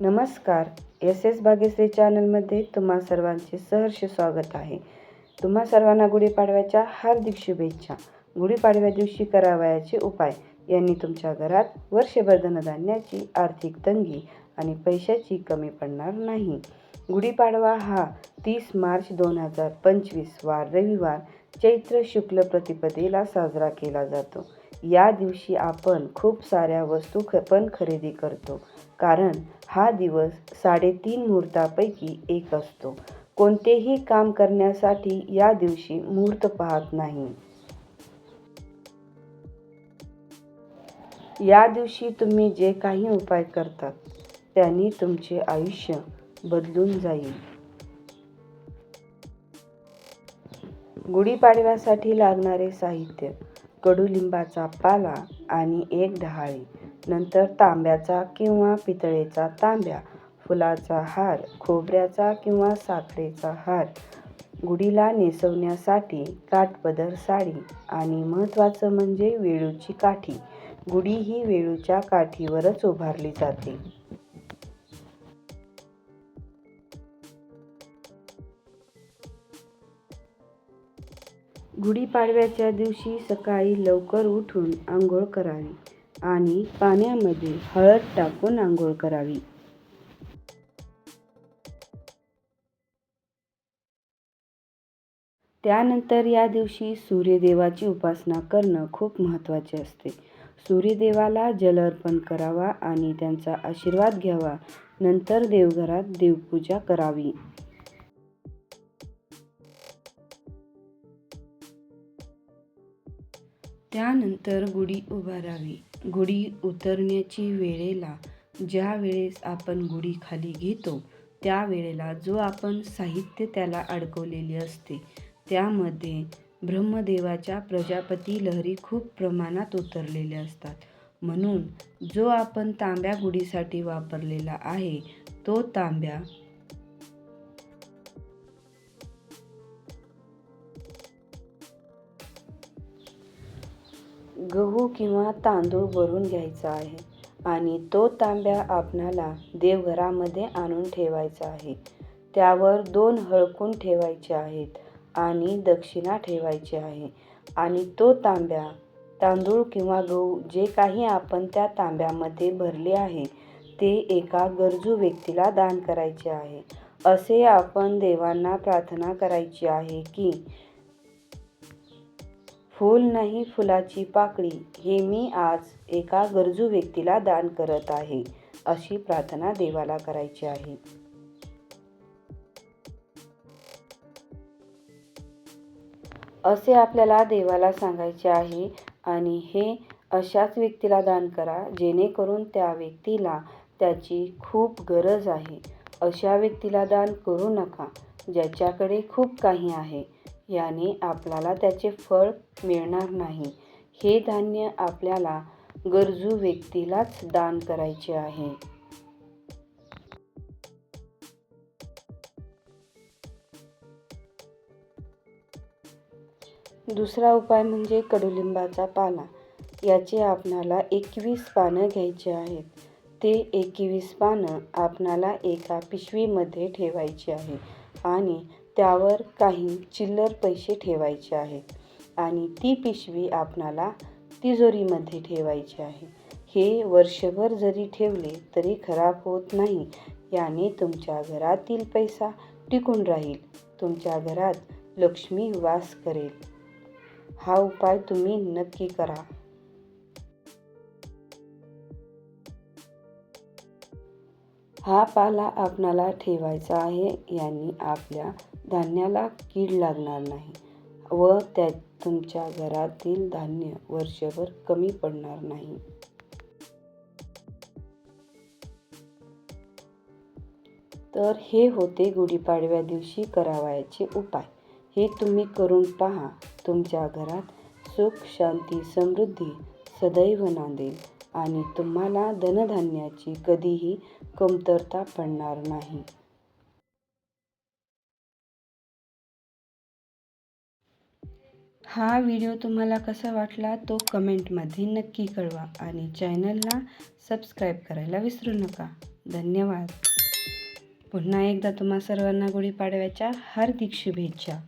नमस्कार. S S Bhagyashree चॅनलमध्ये तुम्हा सर्वांचे सहर्ष स्वागत आहे. तुम्हा सर्वांना गुढीपाडव्याच्या हार्दिक शुभेच्छा. गुढीपाडव्या दिवशी करावयाचे उपाय. यांनी तुमच्या घरात वर्षभर धनधान्याची आर्थिक तंगी आणि पैशाची कमी पडणार नाही. गुढीपाडवा हा तीस मार्च दोन हजार पंचवीस वार रविवार चैत्र शुक्ल प्रतिपदेला साजरा केला जातो. या दिवशी आपण खूप साऱ्या वस्तू ख पण खरेदी करतो. कारण हा दिवस साडेतीन मुहूर्तापैकी एक असतो. कोणतेही काम करण्यासाठी या दिवशी मुहूर्त पाहत नाही. या दिवशी तुम्ही जे काही उपाय करतात त्यांनी तुमचे आयुष्य बदलून जाईल. गुढीपाडव्यासाठी लागणारे साहित्य. कडुलिंबाचा पाला आणि एक डहाळी नंतर तांब्याचा किंवा पितळेचा तांब्या फुलाचा हार खोबऱ्याचा किंवा साखरेचा हार. गुढीला नेसवण्यासाठी काठपदर साडी आणि महत्त्वाचं म्हणजे वेळूची काठी. गुढी ही वेळूच्या काठीवरच उभारली जाते. गुढीपाडव्याच्या दिवशी सकाळी लवकर उठून आंघोळ करावी आणि पाण्यामध्ये हळद टाकून आंघोळ करावी. त्यानंतर या दिवशी सूर्यदेवाची उपासना करणं खूप महत्त्वाचे असते. सूर्यदेवाला जल अर्पण करावा आणि त्यांचा आशीर्वाद घ्यावा. नंतर देवघरात देवपूजा करावी. त्यानंतर गुढी उभारावी. गुढी उतरण्याची वेळेला ज्या वेळेस आपण गुढी खाली घेतो त्या वेळेला जो आपण साहित्य त्याला अडकवलेले असते त्यामध्ये ब्रह्मदेवाच्या प्रजापती लहरी खूप प्रमाणात उतरलेल्या असतात. म्हणून जो आपण तांब्या गुढीसाठी वापरलेला आहे तो तांब्या गहू किंवा तांदूळ भरून घ्यायचा आहे आणि तो तांब्या आपणाला देवघरामध्ये आणून ठेवायचा आहे. त्यावर दोन हळकून ठेवायचे आहेत आणि दक्षिणा ठेवायची आहे आणि तो तांब्या तांदूळ किंवा गहू जे काही आपण त्या तांब्यामध्ये भरले आहे ते एका गरजू व्यक्तीला दान करायचे आहे. असे आपण देवांना प्रार्थना करायची आहे की फूल नाही फुलाची पाकळी हे मी आज एका गरजू व्यक्तीला दान करत आहे अशी प्रार्थना देवाला करायची आहे. असे आपल्याला देवाला सांगायचे आहे आणि हे अशाच व्यक्तीला दान करा जेणेकरून त्या व्यक्तीला त्याची खूप गरज आहे. अशा व्यक्तीला दान करू नका ज्याच्याकडे खूप काही आहे. याने आपल्याला त्याचे फळ मिळणार नाही. हे धान्य आपल्याला गरजू व्यक्तीलाच दान करायचे आहे. दुसरा उपाय म्हणजे कडुलिंबाचा पाला. याचे आपणाला एकवीस पानं घ्यायचे आहेत. ते एकवीस पानं आपणाला एका पिशवीमध्ये ठेवायची आहे आणि त्यावर काही चिल्लर पैसे ठेवायचे आहेत आणि ती पिशवी आपणाला तिजोरीमध्ये ठेवायची आहे. हे वर्षभर जरी ठेवले तरी खराब होत नाही. याने तुमच्या घरातील पैसा टिकून राहील. तुमच्या घरात लक्ष्मी वास करेल. हा उपाय तुम्ही नक्की करा. हा पाला आपणाला ठेवायचा आहे. यांनी आपल्या धान्याला कीड लागणार नाही व त्या तुमच्या घरातील धान्य वर्षभर कमी पडणार नाही. तर हे होते गुढीपाडव्या दिवशी करावयाचे उपाय. हे तुम्ही करून पहा. तुमच्या घरात सुख शांती समृद्धी सदैव नांदेल आणि तुम्हाला धनधान्याची कधीही कमतरता पडणार नाही. हा व्हिडिओ तुम्हाला कसा वाटला तो कमेंटमध्ये नक्की कळवा आणि चॅनलला सबस्क्राईब करायला विसरू नका. धन्यवाद. पुन्हा एकदा तुम्हा सर्वांना गुढीपाडव्याच्या हार्दिक शुभेच्छा.